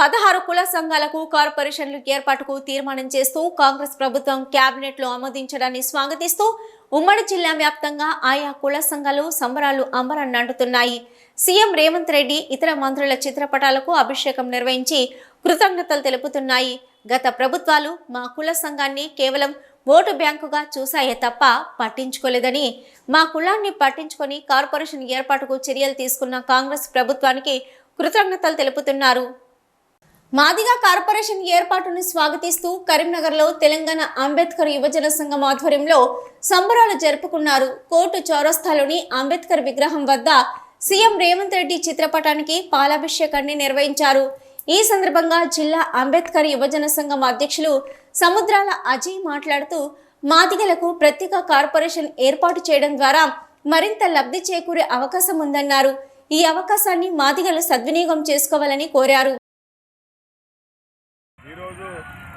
పదహారు కుల సంఘాలకు కార్పొరేషన్లు ఏర్పాటుకు తీర్మానం చేస్తూ కాంగ్రెస్ ప్రభుత్వం కేబినెట్లో ఆమోదించడాన్ని స్వాగతిస్తూ ఉమ్మడి జిల్లా వ్యాప్తంగా ఆయా కుల సంఘాలు సంబరాలు అంబరాన్ని అంటుతున్నాయి. సీఎం రేవంత్ రెడ్డి ఇతర మంత్రుల చిత్రపటాలకు అభిషేకం నిర్వహించి కృతజ్ఞతలు తెలుపుతున్నాయి. గత ప్రభుత్వాలు మా కుల సంఘాన్ని కేవలం ఓటు బ్యాంకుగా చూశాయే తప్ప పట్టించుకోలేదని మా కులాన్ని పట్టించుకొని కార్పొరేషన్ ఏర్పాటుకు చర్యలు తీసుకున్న కాంగ్రెస్ ప్రభుత్వానికి కృతజ్ఞతలు తెలుపుతున్నారు. మాదిగా కార్పొరేషన్ ఏర్పాటును స్వాగతిస్తూ కరీంనగర్లో తెలంగాణ అంబేద్కర్ యువజన సంఘం ఆధ్వర్యంలో సంబరాలు జరుపుకున్నారు. కోర్టు చౌరస్తాలోని అంబేద్కర్ విగ్రహం వద్ద సీఎం రేవంత్ రెడ్డి చిత్రపటానికి పాలాభిషేకాన్ని నిర్వహించారు. ఈ సందర్భంగా జిల్లా అంబేద్కర్ యువజన సంఘం అధ్యక్షులు సముద్రాల అజయ్ మాట్లాడుతూ మాదిగలకు ప్రత్యేక కార్పొరేషన్ ఏర్పాటు చేయడం ద్వారా మరింత లబ్ధి చేకూరే అవకాశం ఉందన్నారు. ఈ అవకాశాన్ని మాదిగలు సద్వినియోగం చేసుకోవాలని కోరారు ఈరోజు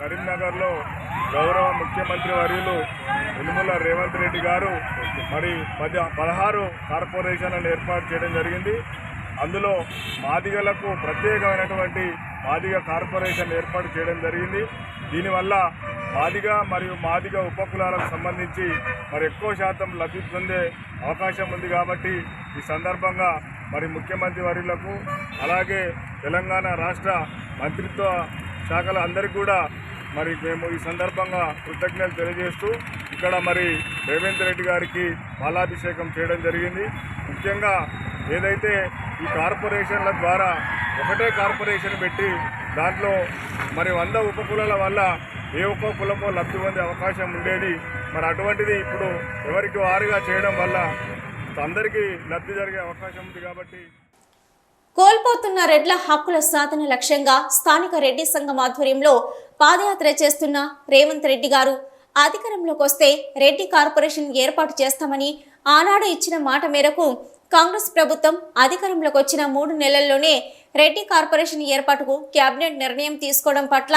కరీంనగర్లో గౌరవ ముఖ్యమంత్రి వర్యులు యనుమల రేవంత్ రెడ్డి గారు మరి పది పదహారు కార్పొరేషన్లను ఏర్పాటు చేయడం జరిగింది. అందులో మాదిగలకు ప్రత్యేకమైనటువంటి మాదిగ కార్పొరేషన్ ఏర్పాటు చేయడం జరిగింది. దీనివల్ల మాదిగ మరియు మాదిగ ఉపకులాలకు సంబంధించి మరి ఎక్కువ శాతం లబ్ధి పొందే అవకాశం ఉంది కాబట్టి ఈ సందర్భంగా మరి ముఖ్యమంత్రి వర్యులకు అలాగే తెలంగాణ రాష్ట్ర మంత్రిత్వ శాఖల అందరికీ కూడా మరి మేము ఈ సందర్భంగా కృతజ్ఞతలు తెలియజేస్తూ ఇక్కడ మరి రేవంత్ రెడ్డి గారికి పాలాభిషేకం చేయడం జరిగింది. ముఖ్యంగా ఏదైతే ఈ కార్పొరేషన్ల ద్వారా ఒకటే కార్పొరేషన్ పెట్టి దాంట్లో మరి వంద ఉపకులాల వల్ల ఏ ఒక్క కులమో లబ్ధి పొందే అవకాశం ఉండేది. మరి అటువంటిది ఇప్పుడు ఎవరికి వారుగా చేయడం వల్ల అందరికీ లబ్ధి జరిగే అవకాశం ఉంది కాబట్టి కోల్పోతున్న రెడ్ల హక్కుల సాధన లక్ష్యంగా స్థానిక రెడ్డి సంఘం ఆధ్వర్యంలో పాదయాత్ర చేస్తున్న రేవంత్ రెడ్డి గారు. అధికారంలోకి వస్తే రెడ్డి కార్పొరేషన్ ఏర్పాటు చేస్తామని ఆనాడు ఇచ్చిన మాట మేరకు కాంగ్రెస్ ప్రభుత్వం అధికారంలోకి వచ్చిన మూడు నెలల్లోనే రెడ్డి కార్పొరేషన్ ఏర్పాటుకు కేబినెట్ నిర్ణయం తీసుకోవడం పట్ల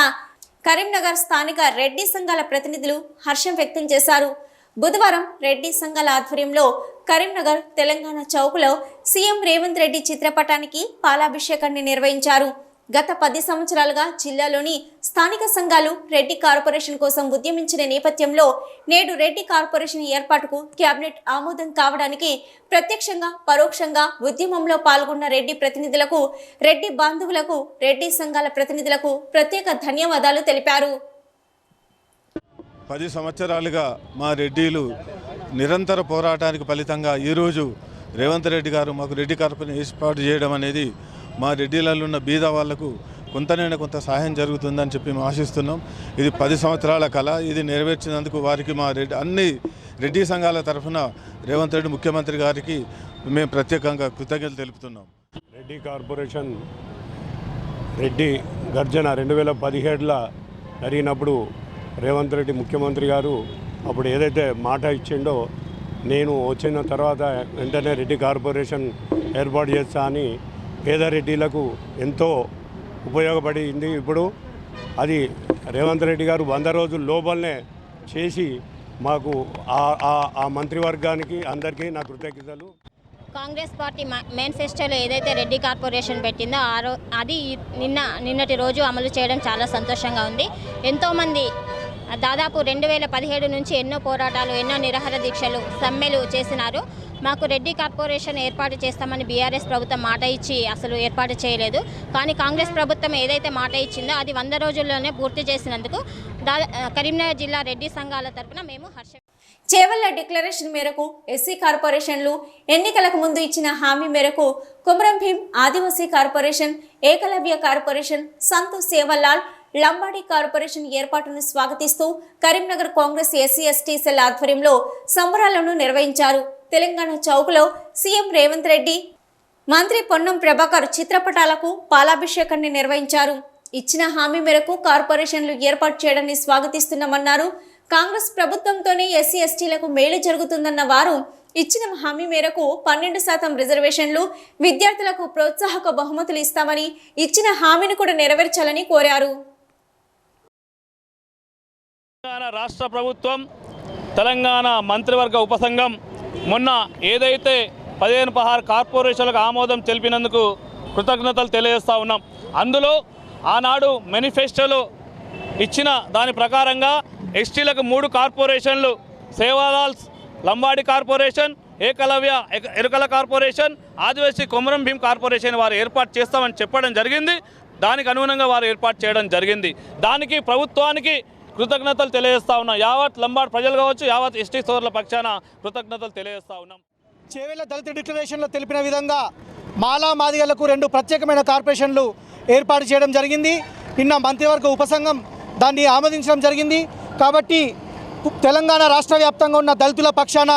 కరీంనగర్ స్థానిక రెడ్డి సంఘాల ప్రతినిధులు హర్షం వ్యక్తం చేశారు. బుధవారం రెడ్డి సంఘాల ఆధ్వర్యంలో కరీంనగర్ తెలంగాణ చౌక్లో సీఎం రేవంత్ రెడ్డి చిత్రపటానికి పాలాభిషేకాన్ని నిర్వహించారు. గత పది సంవత్సరాలుగా జిల్లాలోని స్థానిక సంఘాలు రెడ్డి కార్పొరేషన్ కోసం ఉద్యమించిన నేపథ్యంలో నేడు రెడ్డి కార్పొరేషన్ ఏర్పాటుకు కేబినెట్ ఆమోదం కావడానికి ప్రత్యక్షంగా పరోక్షంగా ఉద్యమంలో పాల్గొన్న రెడ్డి ప్రతినిధులకు రెడ్డి బాంధవులకు రెడ్డి సంఘాల ప్రతినిధులకు ప్రత్యేక ధన్యవాదాలు తెలిపారు. పది సంవత్సరాలుగా మా రెడ్డిలు నిరంతర పోరాటానికి ఫలితంగా ఈరోజు రేవంత్ రెడ్డి గారు మాకు రెడ్డి కార్పొరేషన్ ఏర్పాటు చేయడం అనేది మా రెడ్డిలలో ఉన్న బీద వాళ్ళకు కొంతనైనా కొంత సహాయం జరుగుతుందని చెప్పి మేము ఆశిస్తున్నాం. ఇది పది సంవత్సరాల కళ. ఇది నెరవేర్చినందుకు వారికి మా రెడ్డి అన్ని రెడ్డి సంఘాల తరఫున రేవంత్ రెడ్డి ముఖ్యమంత్రి గారికి మేము ప్రత్యేకంగా కృతజ్ఞతలు తెలుపుతున్నాం. రెడ్డి కార్పొరేషన్ రెడ్డి గర్జన రెండు వేల పదిహేడులో జరిగినప్పుడు రేవంత్ రెడ్డి ముఖ్యమంత్రి గారు అప్పుడు ఏదైతే మాట ఇచ్చిండో నేను వచ్చిన తర్వాత వెంటనే రెడ్డి కార్పొరేషన్ ఏర్పాటు చేస్తా అని పేద రెడ్డిలకు ఎంతో ఉపయోగపడింది. ఇప్పుడు అది రేవంత్ రెడ్డి గారు వంద రోజుల లోపలనే చేసి మాకు ఆ- ఆ- మంత్రివర్గానికి అందరికీ నా కృతజ్ఞతలు. కాంగ్రెస్ పార్టీ మేనిఫెస్టోలో ఏదైతే రెడ్డి కార్పొరేషన్ పెట్టిందో ఆ రో అది నిన్న నిన్నటి రోజు అమలు చేయడం చాలా సంతోషంగా ఉంది. ఎంతోమంది దాదాపు రెండు వేల పదిహేడు నుంచి ఎన్నో పోరాటాలు ఎన్నో నిరహార దీక్షలు సమ్మెలు చేసినారు. మాకు రెడ్డి కార్పొరేషన్ ఏర్పాటు చేస్తామని బీఆర్ఎస్ ప్రభుత్వం మాట ఇచ్చి అసలు ఏర్పాటు చేయలేదు. కానీ కాంగ్రెస్ ప్రభుత్వం ఏదైతే మాట ఇచ్చిందో అది వంద రోజుల్లోనే పూర్తి చేసినందుకు కరీంనగర్ జిల్లా రెడ్డి సంఘాల తరపున మేము హర్ష చేవల్ల డిక్లరేషన్ మేరకు ఎస్సీ కార్పొరేషన్లు ఎన్నికలకు ముందు ఇచ్చిన హామీ మేరకు కుమరం భీం ఆదివాసీ corporation Ekalavya corporation Santu Sevalal Lambadi corporation ఏర్పాటును స్వాగతిస్తూ Karimnagar Congress SC ST cell ఆధ్వర్యంలో సంబరాలను నిర్వహించారు. తెలంగాణ చౌక్లో సీఎం రేవంత్ రెడ్డి మంత్రి పొన్నం ప్రభాకర్ చిత్రపటాలకు పాలాభిషేకాన్ని నిర్వహించారు. ఇచ్చిన హామీ మేరకు కార్పొరేషన్లు ఏర్పాటు చేయడాన్ని స్వాగతిస్తున్నామన్నారు. కాంగ్రెస్ ప్రభుత్వంతోనే ఎస్సీ ఎస్టీలకు మేలు జరుగుతుందన్న వారు ఇచ్చిన హామీ మేరకు పన్నెండు శాతం రిజర్వేషన్లు విద్యార్థులకు ప్రోత్సాహక బహుమతులు ఇస్తామని ఇచ్చిన హామీని కూడా నెరవేర్చాలని కోరారు. తెలంగాణ రాష్ట్ర ప్రభుత్వం తెలంగాణ మంత్రివర్గ ఉపసంఘం మొన్న ఏదైతే పదిహేను పదహారు కార్పొరేషన్లకు ఆమోదం తెలిపినందుకు కృతజ్ఞతలు తెలియజేస్తా ఉన్నాం. అందులో ఆనాడు మేనిఫెస్టోలో ఇచ్చిన దాని ప్రకారంగా ఎస్టీలకు మూడు కార్పొరేషన్లు సేవాలాల్స్ Lambadi corporation Ekalavya Erukala corporation Adivasi Komaram Bheem corporation వారు ఏర్పాటు చేస్తామని చెప్పడం జరిగింది. దానికి అనుగుణంగా వారు ఏర్పాటు చేయడం జరిగింది. దానికి ప్రభుత్వానికి కృతజ్ఞతలు తెలియజేస్తా ఉన్నాం. యావత్ లంబాడ్ ప్రజలు కావచ్చు యావత్ ఎస్టీ సోదరుల పక్షాన కృతజ్ఞతలు తెలియజేస్తా ఉన్నాం. చేవేళ్ళ దళిత డిక్లరేషన్లో తెలిపిన విధంగా మాలా మాదిగలకు రెండు ప్రత్యేకమైన కార్పొరేషన్లు ఏర్పాటు చేయడం జరిగింది. నిన్న మంత్రివర్గ ఉపసంఘం దాన్ని ఆమోదించడం జరిగింది. కాబట్టి తెలంగాణ రాష్ట్ర వ్యాప్తంగా ఉన్న దళితుల పక్షాన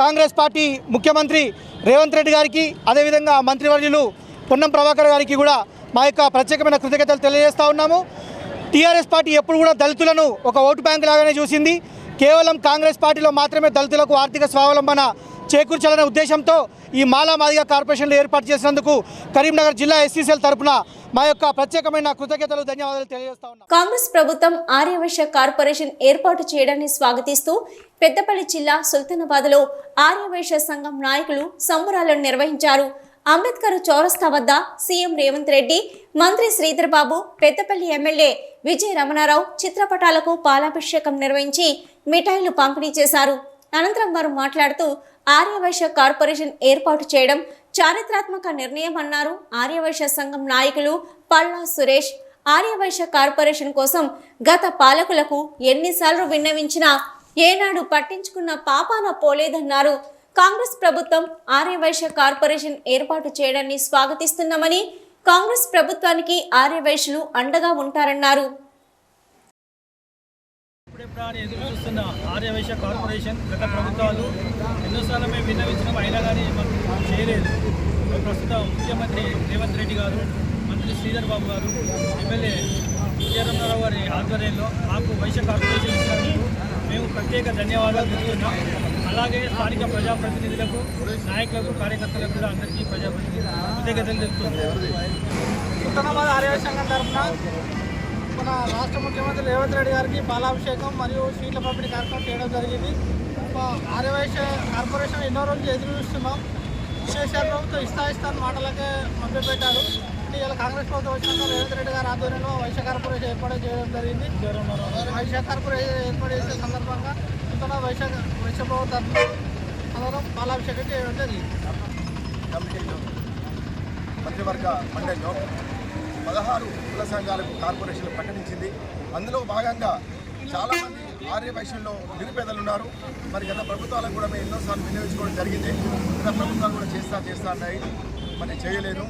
కాంగ్రెస్ పార్టీ ముఖ్యమంత్రి రేవంత్ రెడ్డి గారికి అదేవిధంగా మంత్రివర్యులు పొన్నం ప్రభాకర్ గారికి కూడా మా యొక్క ప్రత్యేకమైన కృతజ్ఞతలు తెలియజేస్తా ఉన్నాము. టీఆర్ఎస్ పార్టీ ఎప్పుడు కూడా దళితులను ఒక ఓటు బ్యాంక్ లాగానే చూసింది. కేవలం కాంగ్రెస్ పార్టీలో మాత్రమే దళితులకు ఆర్థిక స్వావలంబన చేకూర్చాలనే ఉద్దేశంతో ఈ మాలామాదిగా కార్పొరేషన్లు ఏర్పాటు చేసినందుకు కరీంనగర్ జిల్లా ఎస్సీసీఎల్ తరఫున మా యొక్క ప్రత్యేకమైన కృతజ్ఞతలు ధన్యవాదాలు తెలియజేస్తా ఉన్నాం. కాంగ్రెస్ ప్రభుత్వం ఆర్యవైశ్య కార్పొరేషన్ ఏర్పాటు చేయడాన్ని స్వాగతిస్తూ పెద్దపల్లి జిల్లా సుల్తానాబాద్లో ఆర్యవైశ్య సంఘం నాయకులు సంబరాలను నిర్వహించారు. అంబేద్కర్ చౌరస్తా వద్ద సీఎం రేవంత్ రెడ్డి మంత్రి శ్రీధర్ బాబు పెద్దపల్లి ఎమ్మెల్యే విజయ రమణారావు చిత్రపటాలకు పాలాభిషేకం నిర్వహించి మిఠాయిలు పంపిణీ చేశారు. అనంతరం వారు మాట్లాడుతూ ఆర్యవైశ్య కార్పొరేషన్ ఏర్పాటు చేయడం చారిత్రాత్మక నిర్ణయం అన్నారు. ఆర్యవైశ్య సంఘం నాయకులు పల్లా సురేష్ ఆర్యవైశ్య కార్పొరేషన్ కోసం గత పాలకులకు ఎన్నిసార్లు విన్నవించినా ఏనాడు పట్టించుకున్న పాపాన పోలేదన్నారు. కాంగ్రెస్ ప్రభుత్వం ఆర్యవైశ్య కార్పొరేషన్ ఏర్పాటు చేయడాన్ని స్వాగతిస్తున్నామని కాంగ్రెస్ ప్రభుత్వానికి ఆర్యవైశ్యులు అండగా ఉంటారన్నారు. ఎదురు చూస్తున్న ఆర్యవైశ్య కార్పొరేషన్ గత ప్రభుత్వాలు ఎన్నోసార్లు మేము అయినా కానీ చేయలేదు. ముఖ్యమంత్రి రేవంత్ రెడ్డి గారు మంత్రి శ్రీధర్ బాబు గారు ఎమ్మెల్యే విజయరమణారావు గారి ఆధ్వర్యంలో మాకు వైశ్య కార్పొరేషన్ ఇచ్చారు. మేము ప్రత్యేక ధన్యవాదాలు తెలుస్తున్నాం అలాగే స్థానిక ప్రజాప్రతినిధులకు నాయకులకు కార్యకర్తలకు కూడా అందరికీ ప్రజాప్రతినిధులు కృతజ్ఞతలు తెలుపుతున్నాం. సుల్తానాబాద్ ఆర్యవైశ్య సంఘం తరఫున మన రాష్ట్ర ముఖ్యమంత్రి రేవంత్ రెడ్డి గారికి పాలాభిషేకం మరియు సీట్ల పంపిణీ కార్యక్రమం చేయడం జరిగింది. ఆర్యవైశ్య కార్పొరేషన్ ఎన్నో రోజులు ఎదురు చూస్తున్నాం. కేసీఆర్ ప్రభుత్వం ఇస్తా ఇస్తాను మాటలకే మభ్యపెట్టారు అంటే ఇలా కాంగ్రెస్ ప్రభుత్వం వచ్చినాక రేవంత్ రెడ్డి గారి ఆధ్వర్యంలో వైశ్య కార్పొరేషన్ ఏర్పాటు చేయడం జరిగింది. వైశ్య కార్పొరేషన్ ఏర్పాటు చేసే సందర్భంగా సుల్తానా వైశ్య వైశ్య ప్రభుత్వం అందరం పాలాభిషేకం చేయడం జరిగింది. మంత్రివర్గ మండలిలో పదహారు కుల సంఘాలకు కార్పొరేషన్లు ప్రకటించింది. అందులో భాగంగా చాలామంది ఆర్య వైశ్యంలో నిరుపేదలు ఉన్నారు మరి గత ప్రభుత్వాలకు కూడా మేము ఎన్నోసార్లు వినియోగించుకోవడం జరిగింది. గత ప్రభుత్వాలు కూడా చేస్తా చేస్తా అన్నాయి. మరి చేయలేను.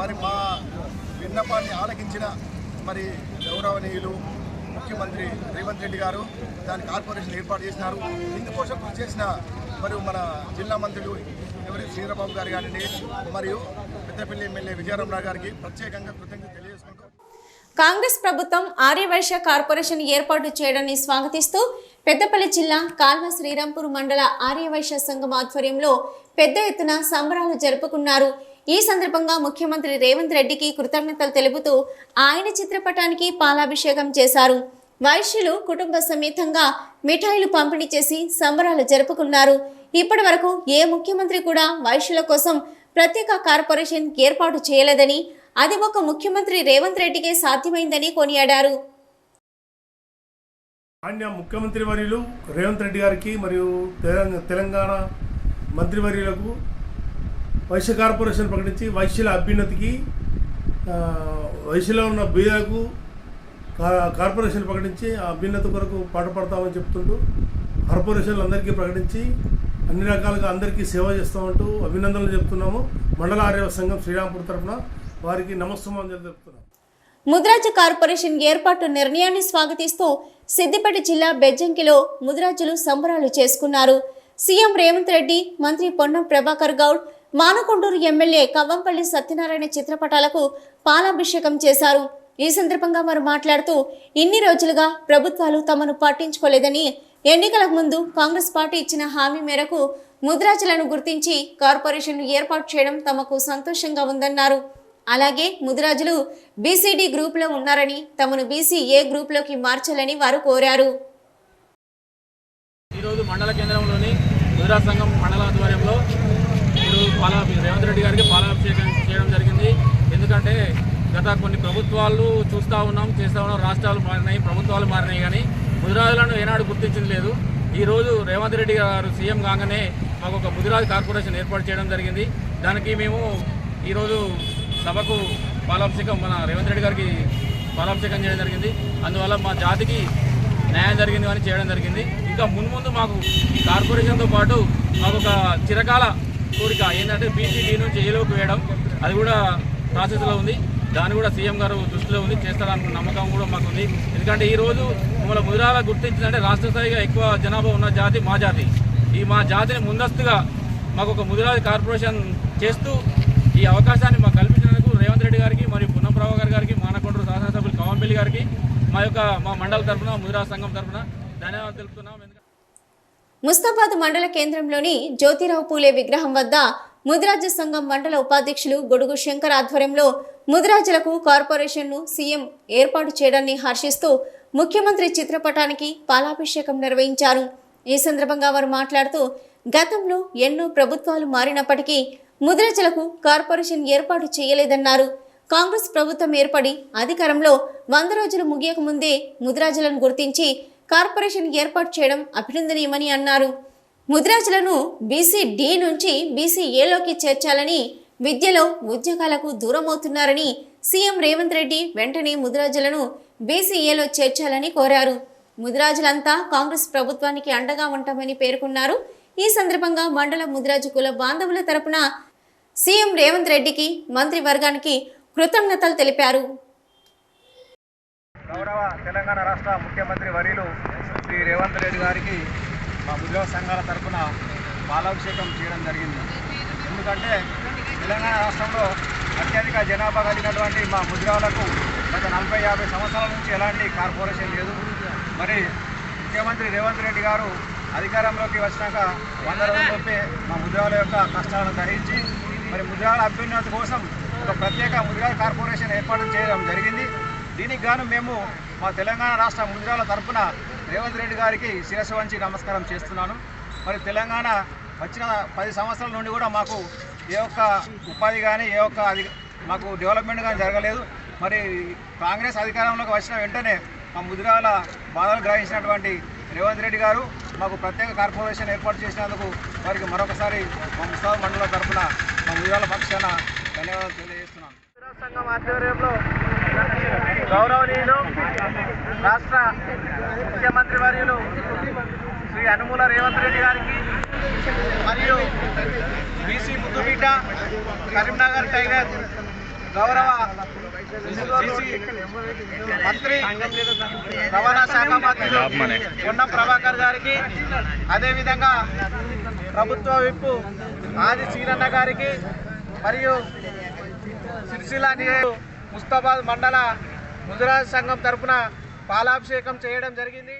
మరి మా విన్నపాన్ని ఆలకించిన మరి గౌరవనీయులు ముఖ్యమంత్రి రేవంత్ రెడ్డి గారు దాని కార్పొరేషన్ ఏర్పాటు చేసినారు. ఇందుకోసం కృషి చేసిన మరియు మన జిల్లా మంత్రులు ఎవరి శ్రీరాబాబు గారు కానివ్వండి మరియు పెద్దపల్లి ఎమ్మెల్యే విజయరామరావు గారికి ప్రత్యేకంగా కృతజ్ఞత తెలియజేసుకుంటూ కాంగ్రెస్ ప్రభుత్వం ఆర్యవైశ్య కార్పొరేషన్ ఏర్పాటు చేయడాన్ని స్వాగతిస్తూ పెద్దపల్లి జిల్లా కాల్వ శ్రీరాంపూర్ మండల ఆర్యవైశ్య సంఘం ఆధ్వర్యంలో పెద్ద ఎత్తున సంబరాలు జరుపుకున్నారు. ఈ సందర్భంగా ముఖ్యమంత్రి రేవంత్ రెడ్డికి కృతజ్ఞతలు తెలుపుతూ ఆయన చిత్రపటానికి పాలాభిషేకం చేశారు. వైశ్యులు కుటుంబ సమేతంగా మిఠాయిలు పంపిణీ చేసి సంబరాలు జరుపుకున్నారు. ఇప్పటి వరకు ఏ ముఖ్యమంత్రి కూడా వైశ్యుల కోసం ప్రత్యేక కార్పొరేషన్ ఏర్పాటు చేయలేదని అది ఒక ముఖ్యమంత్రి రేవంత్ రెడ్డికే సాధ్యమైందని కొనియాడారు. మాన్య ముఖ్యమంత్రి వర్యులు రేవంత్ రెడ్డి గారికి మరియు తెలంగాణ తెలంగాణ మంత్రివర్యులకు వైశ్య కార్పొరేషన్ ప్రకటించి వైశ్యుల అభ్యున్నతికి వైశ్యలో ఉన్న బీదలకు కా- కార్పొరేషన్ ప్రకటించి ఆ అభ్యున్నతి కొరకు పాటుపడతామని చెప్తుంటూ కార్పొరేషన్లు అందరికీ ప్రకటించి అన్ని రకాలుగా అందరికీ సేవ చేస్తామంటూ అభినందనలు చెప్తున్నాము. మండల ఆర్య సంఘం శ్రీరాంపూర్ తరఫున వారికి నమస్తమాంజలు చెప్తున్నాం ముద్రాజ కార్పొరేషన్ ఏర్పాటు నిర్ణయాన్ని స్వాగతిస్తూ సిద్దిపేట జిల్లా బెజ్జంకిలో ముద్రాజులు సంబరాలు చేసుకున్నారు. సీఎం రేవంత్ రెడ్డి మంత్రి పొన్నం ప్రభాకర్ గౌడ్ మానకొండూరు ఎమ్మెల్యే కవ్వంపల్లి సత్యనారాయణ చిత్రపటాలకు పాలాభిషేకం చేశారు. ఈ సందర్భంగా వారు మాట్లాడుతూ ఇన్ని రోజులుగా ప్రభుత్వాలు తమను పట్టించుకోలేదని ఎన్నికలకు ముందు కాంగ్రెస్ పార్టీ ఇచ్చిన హామీ మేరకు ముద్రాజులను గుర్తించి కార్పొరేషన్ను ఏర్పాటు చేయడం తమకు సంతోషంగా ఉందన్నారు. అలాగే ముదిరాజులు బీసీడీ గ్రూప్లో ఉన్నారని తమను బీసీ ఏ గ్రూప్లోకి మార్చాలని వారు కోరారు. ఈరోజు మండల కేంద్రంలోని గుజరాత్ సంఘం మండల ఆధ్వర్యంలో పాలా రేవంత్ రెడ్డి గారికి పాలాభిషేకం చేయడం జరిగింది. ఎందుకంటే గత కొన్ని ప్రభుత్వాలు చూస్తూ ఉన్నాం చేస్తూ ఉన్నాం రాష్ట్రాలు మారినాయి ప్రభుత్వాలు మారినాయి కానీ ముదిరాజులను ఏనాడు గుర్తించింది లేదు. ఈరోజు రేవంత్ రెడ్డి గారు సీఎం కాగానే మాకు ఒక ముదిరాజు కార్పొరేషన్ ఏర్పాటు చేయడం జరిగింది. దానికి మేము ఈరోజు సభకు పాలాభిషేకం మన రేవంత్ రెడ్డి గారికి పాలాభిషేకం చేయడం జరిగింది. అందువల్ల మా జాతికి న్యాయం జరిగింది అని చేయడం జరిగింది. ఇంకా మున్ముందు మాకు కార్పొరేషన్తో పాటు మాకు ఒక చిరకాల కోరిక ఏంటంటే బీసీడీ నుంచి ఏలోకి వేయడం. అది కూడా ప్రాసెస్లో ఉంది. దాన్ని కూడా సీఎం గారు దృష్టిలో ఉంది. చేస్తారనుకున్న నమ్మకం కూడా మాకు ఉంది ఎందుకంటే ఈ మమ్మల్ని ముదిరాల గుర్తించిందంటే రాష్ట్ర స్థాయిగా ఎక్కువ జనాభా ఉన్న జాతి మా జాతి. ఈ మా జాతిని ముందస్తుగా మాకు ఒక ముదిరాజ్ కార్పొరేషన్ చేస్తూ ఈ అవకాశాన్ని మాకు కల్పించినందుకు రేవంత్ రెడ్డి గారికి మరియు పున్నం ప్రభాకర్ గారికి మానకొండూరు శాసనసభ్యులు కవంపల్లి గారికి మా యొక్క మా మండల తరఫున ముదిరాజ్ సంఘం తరఫున ధన్యవాదాలు తెలుపుతున్నాం. ఎందుకంటే ముస్తాబాద్ మండల కేంద్రంలోని జ్యోతిరావు పూలే విగ్రహం వద్ద ముదిరాజ సంఘం మండల ఉపాధ్యక్షులు గొడుగు శంకర్ ఆధ్వర్యంలో ముదిరాజులకు కార్పొరేషన్ను సీఎం ఏర్పాటు చేయడాన్ని హర్షిస్తూ ముఖ్యమంత్రి చిత్రపటానికి పాలాభిషేకం నిర్వహించారు. ఈ సందర్భంగా వారు మాట్లాడుతూ గతంలో ఎన్నో ప్రభుత్వాలు మారినప్పటికీ ముదిరాజులకు కార్పొరేషన్ ఏర్పాటు చేయలేదన్నారు. కాంగ్రెస్ ప్రభుత్వం ఏర్పడి అధికారంలో వంద రోజులు ముగియక ముందే ముదిరాజులను గుర్తించి కార్పొరేషన్ ఏర్పాటు చేయడం అభినందనీయమని అన్నారు. ముదిరాజులను బీసీ డి నుంచి బీసీ ఏలోకి చేర్చాలని విద్యలో ఉద్యోగాలకు దూరమవుతున్నారని సీఎం రేవంత్ రెడ్డి వెంటనే ముదిరాజులను బీసీఏలో చేర్చాలని కోరారు. ముదిరాజులంతా కాంగ్రెస్ ప్రభుత్వానికి అండగా ఉంటామని పేర్కొన్నారు. ఈ సందర్భంగా మండల ముదిరాజు కుల బాంధవుల తరపున సీఎం రేవంత్ రెడ్డికి మంత్రివర్గానికి కృతజ్ఞతలు తెలిపారు. తెలంగాణ రాష్ట్ర ముఖ్యమంత్రి వర్యులు శ్రీ రేవంత్ రెడ్డి గారికి మా ఉద్యోగ సంఘాల తరఫున పాలాభిషేకం చేయడం జరిగింది. ఎందుకంటే తెలంగాణ రాష్ట్రంలో అత్యధిక జనాభా కలిగినటువంటి మా ముద్రాలకు గత నలభై యాభై సంవత్సరాల నుంచి ఎలాంటి కార్పొరేషన్ లేదు. మరి ముఖ్యమంత్రి రేవంత్ రెడ్డి గారు అధికారంలోకి వచ్చినాక వంద రోజుల్లోపే మా ముద్రాల యొక్క కష్టాలను గ్రహించి మరి ముద్రాల అభ్యున్నతి కోసం ఒక ప్రత్యేక ముద్రాల కార్పొరేషన్ ఏర్పాటు చేయడం జరిగింది. దీనికి గాను మేము మా తెలంగాణ రాష్ట్ర ముద్రాల తరఫున రేవంత్ రెడ్డి గారికి శిరస్సు వంచి నమస్కారం చేస్తున్నాను. మరి తెలంగాణ వచ్చిన పది సంవత్సరాల నుండి కూడా మాకు ఏ ఒక్క ఉపాధి కానీ ఏ ఒక్క అది మాకు డెవలప్మెంట్ కానీ జరగలేదు. మరి కాంగ్రెస్ అధికారంలోకి వచ్చిన వెంటనే మా ముదిరాల బాధలు గ్రహించినటువంటి రేవంత్ రెడ్డి గారు మాకు ప్రత్యేక కార్పొరేషన్ ఏర్పాటు చేసినందుకు వారికి మరొకసారి మా ముస్తాబ్ మండల తరఫున మా ముదిరాల పక్షాన ధన్యవాదాలు తెలియజేస్తున్నాను. సంఘం ఆధ్వర్యంలో గౌరవనీయులు రాష్ట్ర ముఖ్యమంత్రి వర్యులు శ్రీ అనుమూల రేవంత్ రెడ్డి గారికి మరియు బీసీ ముద్దుబిడ్డ కరీంనగర్ టైగర్ గౌరవ మంత్రి రవాణా శాఖ మంత్రులు ఉన్న ప్రభాకర్ గారికి అదేవిధంగా ప్రభుత్వ విప్పు ఆది చీరన్న గారికి మరియు సిరిసిల్ల నియోజక ముస్తాబాద్ మండల ముదిరాజ్ సంఘం తరఫున పాలాభిషేకం చేయడం జరిగింది.